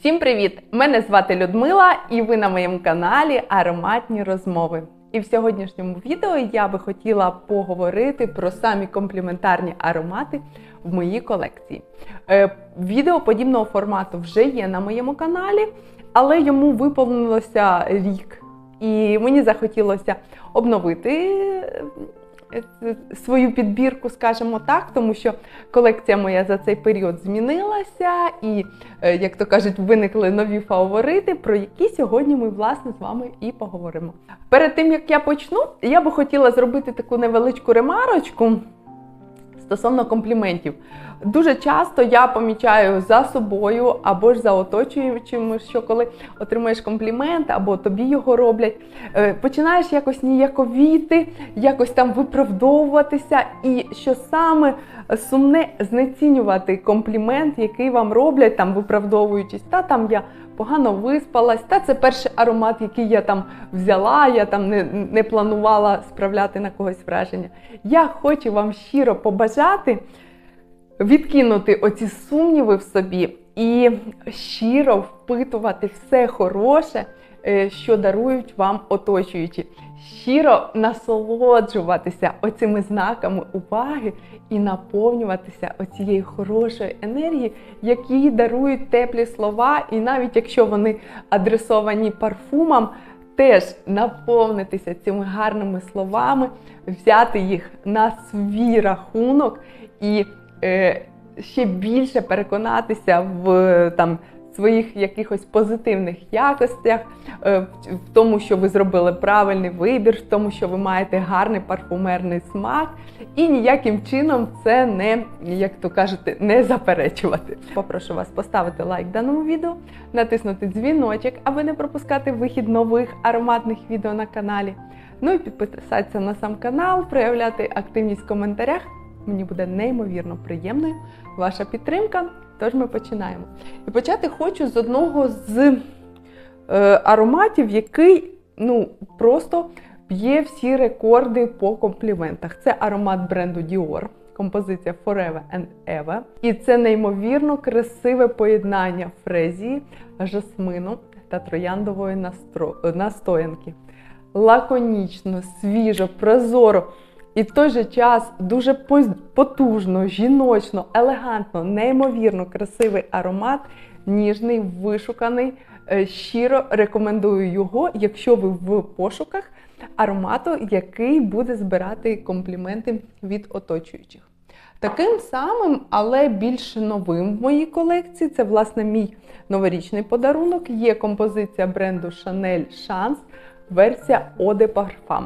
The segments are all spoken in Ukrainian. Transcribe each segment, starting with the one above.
Всім привіт! Мене звати Людмила, і ви на моєму каналі Ароматні розмови. І в сьогоднішньому відео я би хотіла поговорити про самі компліментарні аромати в моїй колекції. Е, відео подібного формату вже є на моєму каналі, але йому виповнилося рік. І мені захотілося обновити свою підбірку, скажімо так, тому що колекція моя за цей період змінилася, і, е, як то кажуть, виникли нові фаворити, про які сьогодні ми власне з вами і поговоримо. Перед тим як я почну, я би хотіла зробити таку невеличку ремарочку стосовно компліментів. Дуже часто я помічаю за собою або ж за оточуючими, що коли отримаєш комплімент, або тобі його роблять, е, починаєш якось ніяковіти, якось там виправдовуватися, і що саме сумне знецінювати комплімент, який вам роблять, там виправдовуючись, та там я погано виспалась, та це перший аромат, який я там взяла, я там не, не планувала справляти на когось враження. Я хочу вам щиро побажати відкинути оці сумніви в собі і щиро впитувати все хороше, е, що дарують вам оточуючі. Щиро насолоджуватися оцими знаками уваги і наповнюватися оцією хорошою енергією, які дарують теплі слова, і навіть якщо вони адресовані парфумам, теж наповнитися цими гарними словами, взяти їх на свій рахунок і ще більше переконатися в там. Своїх якихось позитивних якостях, е, в тому, що ви зробили правильний вибір, в тому, що ви маєте гарний парфумерний смак, і ніяким чином це не, як то кажете, не заперечувати. Попрошу вас поставити лайк даному відео, натиснути дзвіночок, аби не пропускати вихід нових ароматних відео на каналі. Ну і підписатися на сам канал, проявляти активність в коментарях. Мені буде неймовірно приємною ваша підтримка. Тож ми починаємо. І почати хочу з одного з е, ароматів, який ну, просто б'є всі рекорди по компліментах. Це аромат бренду Dior, композиція Forever and Ever. І це неймовірно красиве поєднання фрезії, жасмину та трояндової настро... настоянки. Лаконічно, свіжо, прозоро. І в той же час дуже потужно, жіночно, елегантно, неймовірно красивий аромат, ніжний, вишуканий. Е, щиро рекомендую його, якщо ви в пошуках аромату, який буде збирати компліменти від оточуючих. Таким самим, але більш новим в моїй колекції, це, власне, мій новорічний подарунок. Є композиція бренду Chanel Chance, версія Eau Parfum.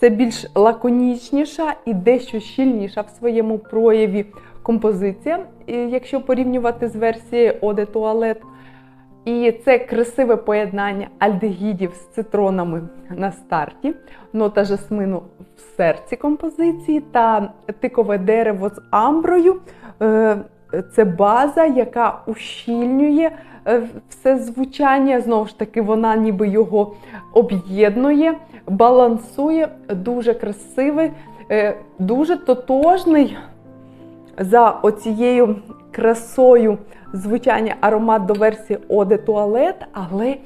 Це більш лаконічніша і дещо щільніша в своєму прояві композиція, якщо порівнювати з версією de Toilette. І це красиве поєднання альдегідів з цитронами на старті, нота жасмину в серці композиції та тикове дерево з амброю. Це база, яка ущільнює е, все звучання. Знову ж таки, вона ніби його об'єднує, балансує, дуже красивий, е, дуже тотожний за оцією красою звучання аромат до версії de Toilette, але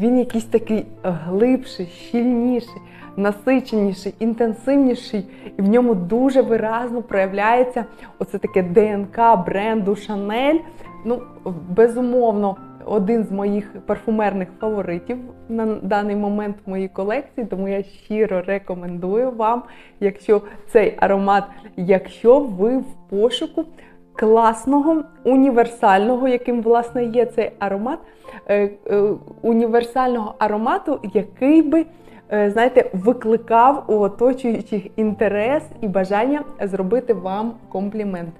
він якийсь такий глибший, щільніший, насиченіший, інтенсивніший, і в ньому дуже виразно проявляється оце таке ДНК бренду Chanel. Ну, безумовно, один з моїх парфумерних фаворитів на даний момент в моїй колекції, тому я щиро рекомендую вам, якщо цей аромат, якщо ви в пошуку класного, універсального, яким, власне, є цей аромат, е, е, універсального аромату, який би, знаєте, викликав у оточуючих інтерес і бажання зробити вам комплімент.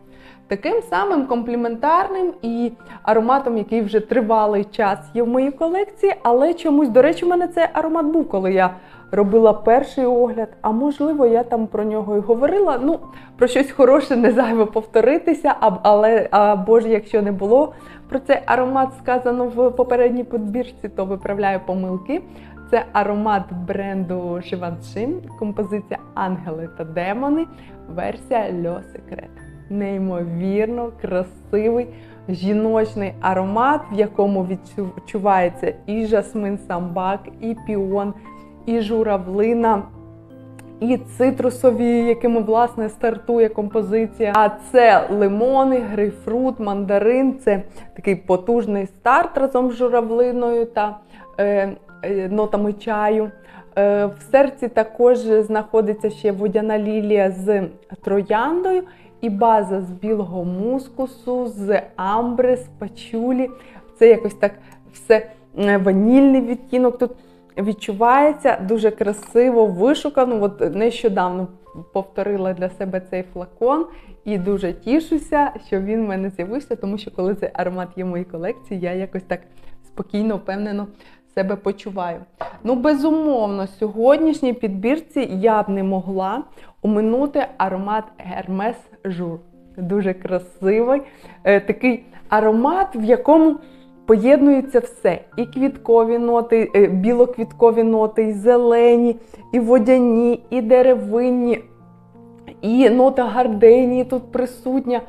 Таким самим компліментарним і ароматом, який вже тривалий час є в моїй колекції, але чомусь, до речі, у мене цей аромат був, коли я робила перший огляд, а можливо, я там про нього і говорила. Ну, про щось хороше не зайве повторитися, але або ж якщо не було про цей аромат сказано в попередній подбірці, то виправляю помилки. Це аромат бренду Givenchy, композиція Ангели та Демони, версія Le Secret. Неймовірно красивий, жіночний аромат, в якому відчувається і жасмин самбак, і піон, і журавлина. І цитрусові, якими власне стартує композиція. А це лимони, грейпфрут, мандарин. Це такий потужний старт разом з журавлиною та е, нотами чаю. Е, в серці також знаходиться ще водяна лілія з трояндою і база з білого мускусу, з амбри, з пачулі. Це якось так все е, ванільний відтінок тут відчувається дуже красиво, вишукано. От нещодавно повторила для себе цей флакон і дуже тішуся, що він в мене з'явився, тому що коли цей аромат є в моїй колекції, я якось так спокійно, впевнено себе почуваю. Ну, безумовно, сьогоднішній підбірці я б не могла оминути аромат Hermes Jour. Дуже красивий, е, такий аромат, в якому поєднується все: і квіткові ноти, е, білоквіткові ноти, і зелені, і водяні, і деревинні, і нота гарденії тут присутня.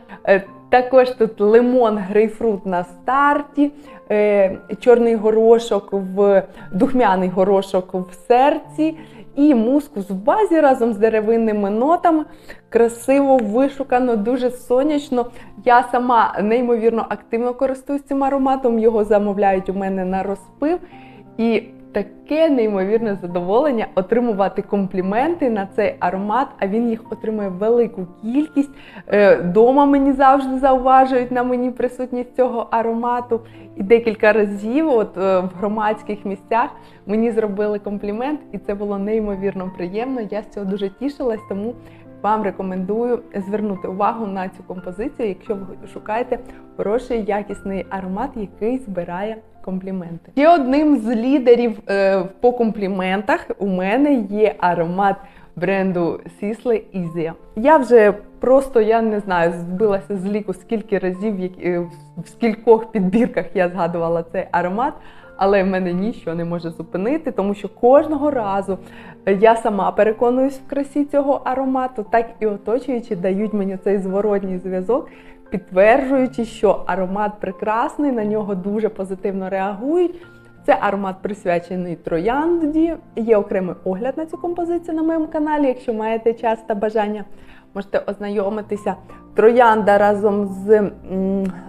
Також тут лимон, грейпфрут на старті, е, чорний горошок в духмяний горошок в серці. І мускус в базі разом з деревинними нотами. Красиво, вишукано, дуже сонячно. Я сама неймовірно активно користуюсь цим ароматом, його замовляють у мене на розпив. І таке неймовірне задоволення отримувати компліменти на цей аромат, а він їх отримує велику кількість. Е, дома мені завжди зауважують на мені присутність цього аромату. І декілька разів, от е, в громадських місцях, мені зробили комплімент, і це було неймовірно приємно. Я з цього дуже тішилась, тому вам рекомендую звернути увагу на цю композицію, якщо ви шукаєте хороший якісний аромат, який збирає компліменти. Ще одним з лідерів е, по компліментах у мене є аромат бренду Sisley Easy. Я вже просто я не знаю, збилася з ліку, скільки разів е, в скількох підбірках я згадувала цей аромат. Але мене нічого не може зупинити, тому що кожного разу я сама переконуюсь в красі цього аромату, так і оточуючи дають мені цей зворотній зв'язок, підтверджуючи, що аромат прекрасний, на нього дуже позитивно реагують. Це аромат присвячений троянді. Є окремий огляд на цю композицію на моєму каналі. Якщо маєте час та бажання, можете ознайомитися. Троянда разом з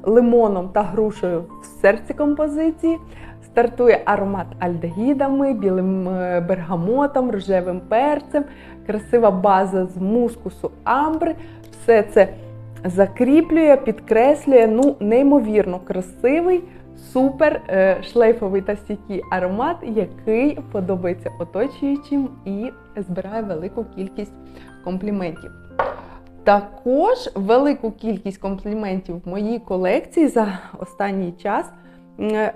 лимоном та грушею в серці композиції. Стартує аромат альдегідами, білим е, бергамотом, рожевим перцем, красива база з мускусу амбри. Все це закріплює, підкреслює ну, неймовірно красивий, супер е, шлейфовий та стійкий аромат, який подобається оточуючим і збирає велику кількість компліментів. Також велику кількість компліментів в моїй колекції за останній час. Е,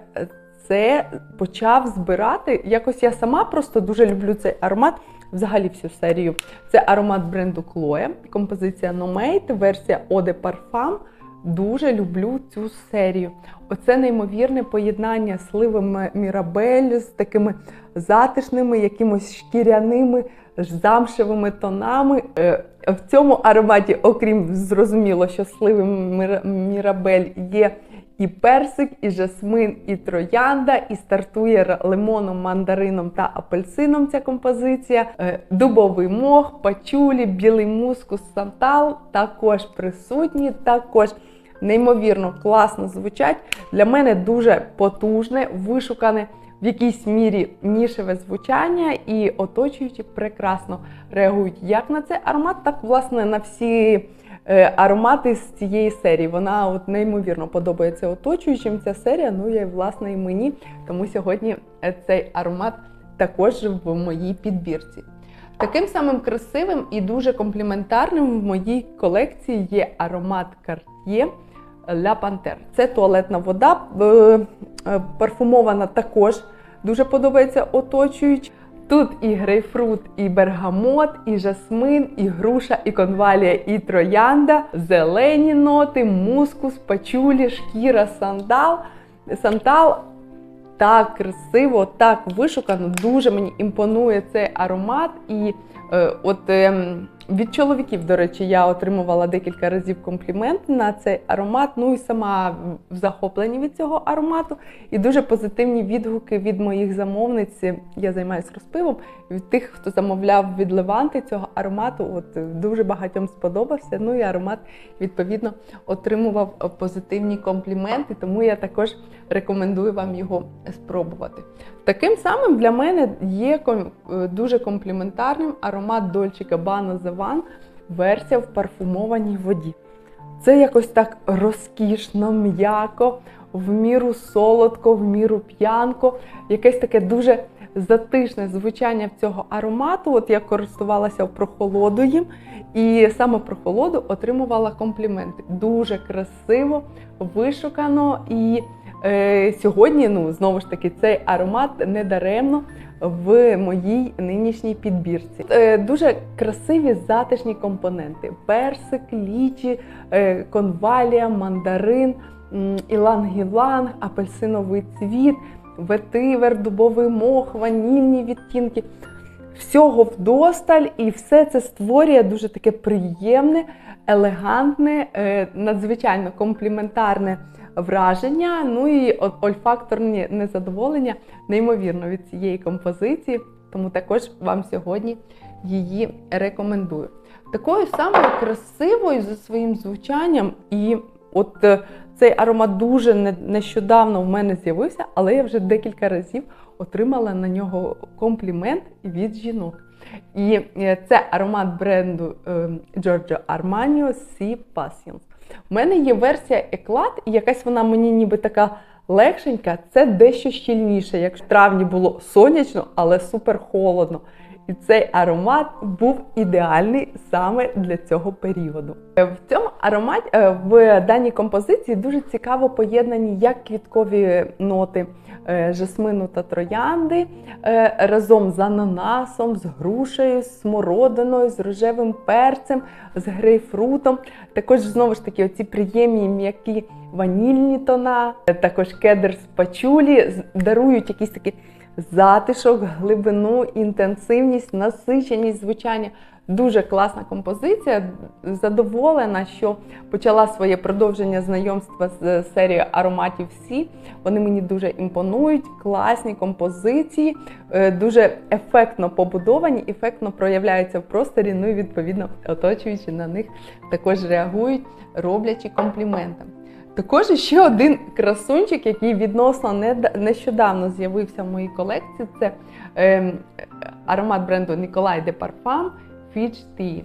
це почав збирати. Якось я сама просто дуже люблю цей аромат, взагалі всю серію. Це аромат бренду Chloe, композиція No Mate, версія Eau de Parfum. Дуже люблю цю серію. Оце неймовірне поєднання сливами Мірабель з такими затишними, якимось шкіряними, замшевими тонами. Е, в цьому ароматі, окрім зрозуміло, що сливи Мірабель є і персик, і жасмин, і троянда, і стартує лимоном, мандарином та апельсином. Ця композиція. Е, дубовий мох, пачулі, білий мускус, сантал також присутні. Також неймовірно класно звучать. Для мене дуже потужне, вишукане. В якійсь мірі нішеве звучання і оточуючи прекрасно реагують як на цей аромат, так власне на всі аромати з цієї серії. Вона от неймовірно подобається оточуючим. Ця серія, ну я власне і мені. Тому сьогодні е, цей аромат також в моїй підбірці. Таким самим красивим і дуже компліментарним в моїй колекції є аромат Cartier La Panthère. Це туалетна вода, е, парфумована також дуже подобається оточуючи. Тут і грейпфрут, і бергамот, і жасмин, і груша, і конвалія, і троянда, зелені ноти, мускус, пачулі, шкіра, сандал. Сантал так красиво, так вишукано. Дуже мені імпонує цей аромат. І е, от е, Від чоловіків, до речі, я отримувала декілька разів комплімент на цей аромат. Ну і сама в захопленні від цього аромату. І дуже позитивні відгуки від моїх замовниць. Я займаюся розпивом. Від тих, хто замовляв від Леванти цього аромату, от дуже багатьом сподобався. Ну і аромат відповідно отримував позитивні компліменти. Тому я також рекомендую вам його спробувати. Таким самим для мене є е, дуже компліментарним аромат Dolce Gabbana The One, версія в парфумованій воді. Це якось так розкішно, м'яко, в міру солодко, в міру п'янко, якесь таке дуже затишне звучання цього аромату. От я користувалася в прохолоду їм, і саме прохолоду отримувала компліменти. Дуже красиво, вишукано і сьогодні, ну знову ж таки, цей аромат не даремно в моїй нинішній підбірці. Е, дуже красиві затишні компоненти: персик, лічі, е, конвалія, мандарин, м, іланг-іланг, апельсиновий цвіт, ветивер, дубовий мох, ванільні відтінки. Всього вдосталь, і все це створює дуже таке приємне, елегантне, е, надзвичайно компліментарне враження. Ну і ольфакторні незадоволення неймовірно від цієї композиції, тому також вам сьогодні її рекомендую. Такою самою красивою за своїм звучанням, і от е, цей аромат дуже нещодавно в мене з'явився, але я вже декілька разів отримала на нього комплімент від жінок. І е, це аромат бренду е, Giorgio Armani Sea Passions. У мене є версія еклад, і якась вона мені ніби така легшенька, це дещо щільніше. Як в травні було сонячно, але супер холодно. І цей аромат був ідеальний саме для цього періоду. Е, В цьому ароматі е, в даній композиції дуже цікаво поєднані як квіткові ноти е, жасмину та троянди разом з ананасом, з грушею, з смородиною, з рожевим перцем, з грейпфрутом. Також знову ж таки оці приємні м'які ванільні тона, також кедр з пачулі дарують якісь такі затишок, глибину, інтенсивність, насиченість звучання. Дуже класна композиція. Задоволена, що почала своє продовження знайомства з серією ароматів Сі. Вони мені дуже імпонують, класні композиції, е, дуже ефектно побудовані, ефектно проявляються в просторі. Ну і відповідно оточуючи на них також реагують, роблячи компліменти. Також ще один красунчик, який відносно нещодавно з'явився в моїй колекції, це ем, аромат бренду Nicolai de Parfum Fitch Tea.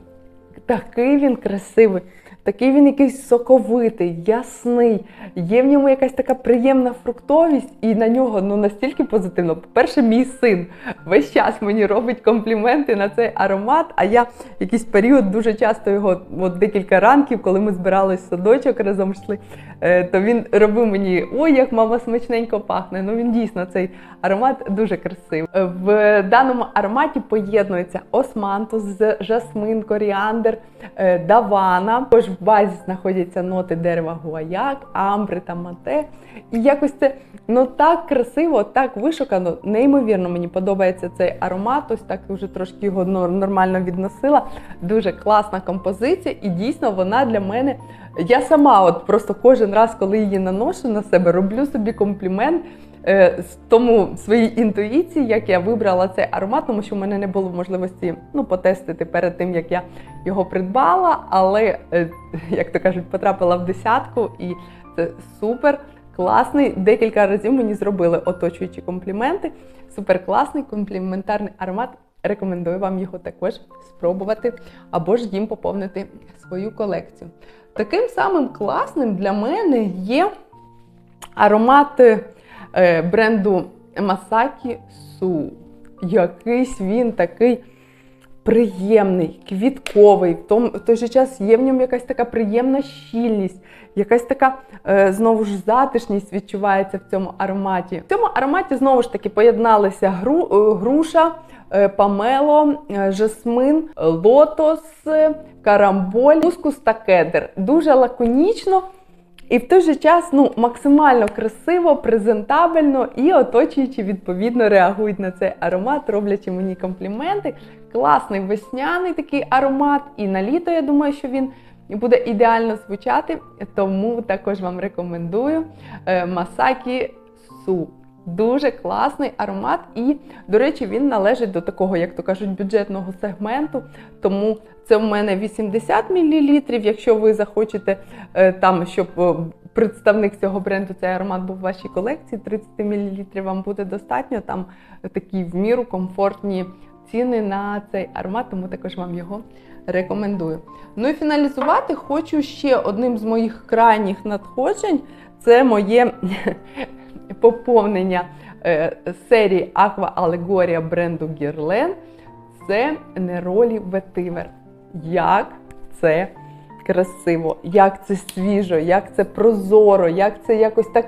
Такий він красивий, такий він якийсь соковитий, ясний. Є в ньому якась така приємна фруктовість, і на нього ну настільки позитивно. По-перше, мій син весь час мені робить компліменти на цей аромат. А я якийсь період дуже часто його, от декілька ранків, коли ми збирались в садочок разом йшли, е, то він робив мені ой, як мама смачненько пахне. Ну він дійсно цей аромат дуже красивий. Е, В даному ароматі поєднується османтус, жасмин, коріандр, е, давана. Також в базі знаходяться ноти дерева гуаяк, амбри та мате. І якось це ну так красиво, так вишукано. Неймовірно мені подобається цей аромат. Ось так вже трошки його нор- нормально відносила. Дуже класна композиція, і дійсно вона для мене. Я сама, от просто кожен раз, коли її наношу на себе, роблю собі комплімент тому своїй інтуїції, як я вибрала цей аромат, тому що в мене не було можливості ну, потестити перед тим, як я його придбала. Але, е, як то кажуть, потрапила в десятку, і це супер. Класний, декілька разів мені зробили оточуючі компліменти. Супер класний компліментарний аромат. Рекомендую вам його також спробувати або ж їм поповнити свою колекцію. Таким самим класним для мене є аромат е, бренду Masaki Su. Якийсь він такий приємний, квітковий. В, том, в той же час є в ньому якась така приємна щільність, якась така е, знову ж затишність відчувається в цьому ароматі. В цьому ароматі знову ж таки поєдналися гру, е, груша, е, памело, е, жасмин, е, лотос, е, карамболь, мускус та кедр. Дуже лаконічно. І в той же час ну, максимально красиво, презентабельно і оточуючи відповідно реагують на цей аромат, роблячи мені компліменти. класний весняний такий аромат, і на літо, я думаю, що він буде ідеально звучати. Тому також вам рекомендую е, Масакі Су. Дуже класний аромат, і, до речі, він належить до такого, як то кажуть, бюджетного сегменту. Тому це в мене 80 мл. Якщо ви захочете е, там, щоб е, представник цього бренду цей аромат був в вашій колекції, 30 мл вам буде достатньо. Там такі в міру комфортні ціни на цей аромат, тому також вам його рекомендую. Ну і фіналізувати хочу ще одним з моїх крайніх надходжень. Це моє поповнення е, серії Aqua Allegoria бренду Guerlain. Це Неролі Ветивер. Як це красиво, як це свіжо, як це прозоро, як це якось так.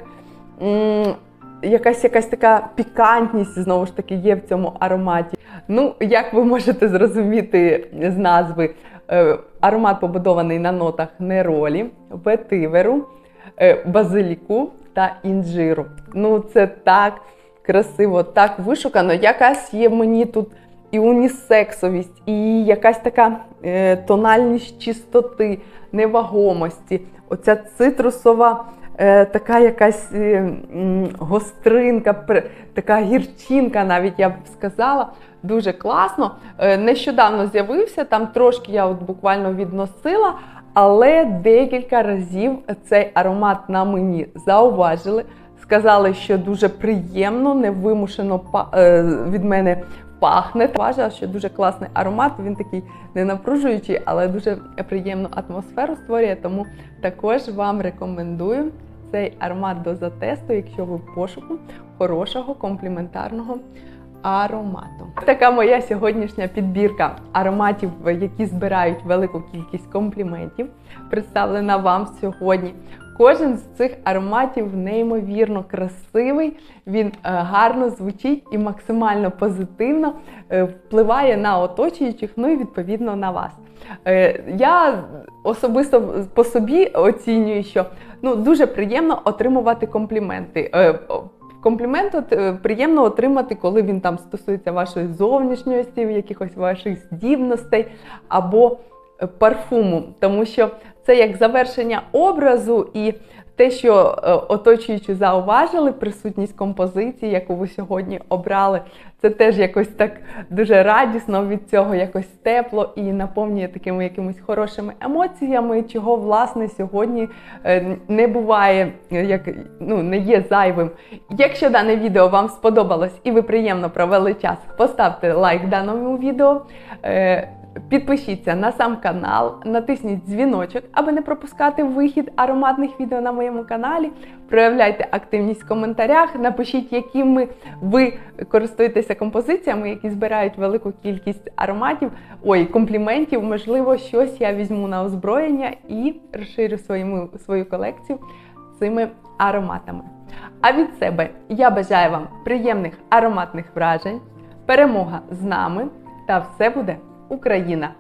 Якась якась така пікантність знову ж таки є в цьому ароматі. Ну, як ви можете зрозуміти з назви, е, аромат побудований на нотах неролі, ветиверу, е, базиліку та інжиру. Ну, це так красиво, так вишукано. Якась є мені тут і унісексовість, і якась така е, тональність чистоти, невагомості. Оця цитрусова. е, Така якась е, гостринка, така гірчинка, навіть я б сказала, дуже класно. Е, Нещодавно з'явився, там трошки я от буквально відносила, але декілька разів цей аромат на мені зауважили. Сказали, що дуже приємно, невимушено е, від мене пахне. Вважаю, що дуже класний аромат. Він такий не напружуючий, але дуже приємну атмосферу створює. Тому також вам рекомендую цей аромат до затесту, якщо ви в пошуку хорошого компліментарного аромату. Така моя сьогоднішня підбірка ароматів, які збирають велику кількість компліментів, представлена вам сьогодні. Кожен з цих ароматів неймовірно красивий, він е, гарно звучить і максимально позитивно е, впливає на оточуючих, ну і відповідно на вас. Е, Я особисто по собі оцінюю, що ну, дуже приємно отримувати компліменти. Е, Комплімент от, е, приємно отримати, коли він там стосується вашої зовнішньості, якихось ваших здібностей або е, парфуму, тому що це як завершення образу і те, що оточуючі оточуючи зауважили, присутність композиції, яку ви сьогодні обрали, це теж якось так дуже радісно від цього, якось тепло і наповнює такими якимись хорошими емоціями, чого власне сьогодні е, не буває, е, як ну не є зайвим. Якщо дане відео вам сподобалось і ви приємно провели час, поставте лайк даному відео. Підпишіться на сам канал, натисніть дзвіночок, аби не пропускати вихід ароматних відео на моєму каналі. Проявляйте активність в коментарях, напишіть, якими ви користуєтеся композиціями, які збирають велику кількість ароматів, ой, компліментів. Можливо, щось я візьму на озброєння і розширю свою, свою колекцію цими ароматами. А від себе я бажаю вам приємних ароматних вражень, перемога з нами та все буде Україна!